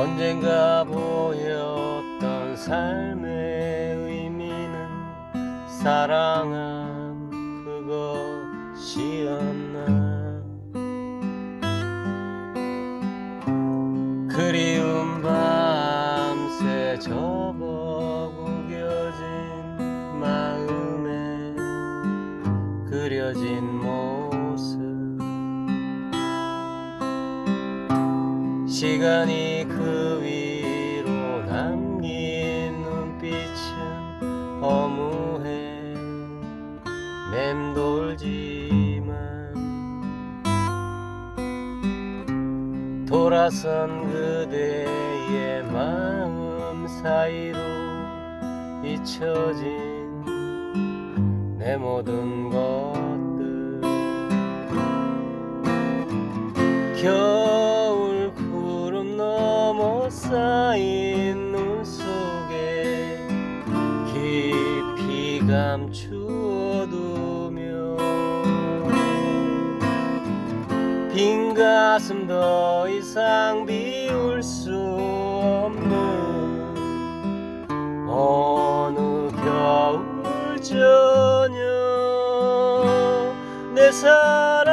언젠가 보였던 삶의 의미는 사랑함 그것이었나. 그리운 밤새 접어 구겨진 마음에 그려진 모습 시간이 그 위로 남긴 눈빛은 허무해 맴돌지만 돌아선 그대의 마음 사이로 잊혀진 내 모든 것 쌓인 눈 속에 깊이 감추어두며 빈 가슴 더 이상 비울 수 없는 어느 겨울 저녁 내 사랑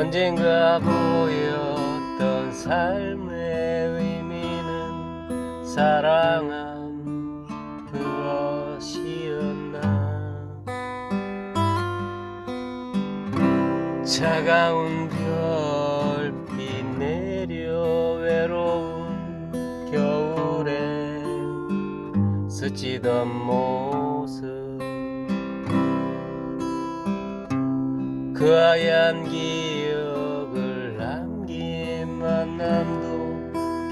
언젠가 보였던 삶의 의미는 사랑함 그것이었나. 차가운 별빛 내려 외로운 겨울에 스치던 모습. 그 하얀 기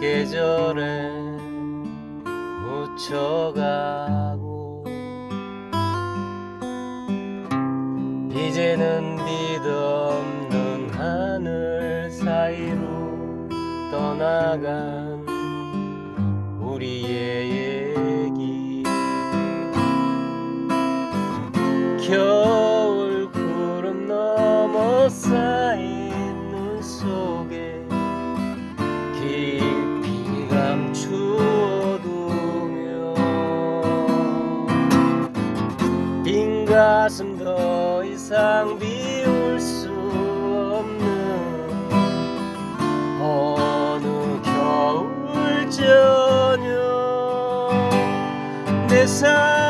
계절에 묻혀가고 이제는 빛 없는 하늘 사이로 떠나간 우리의 얘기. 겨 가슴 더 이상 비울 수 없는 어느 겨울 저녁 내 사랑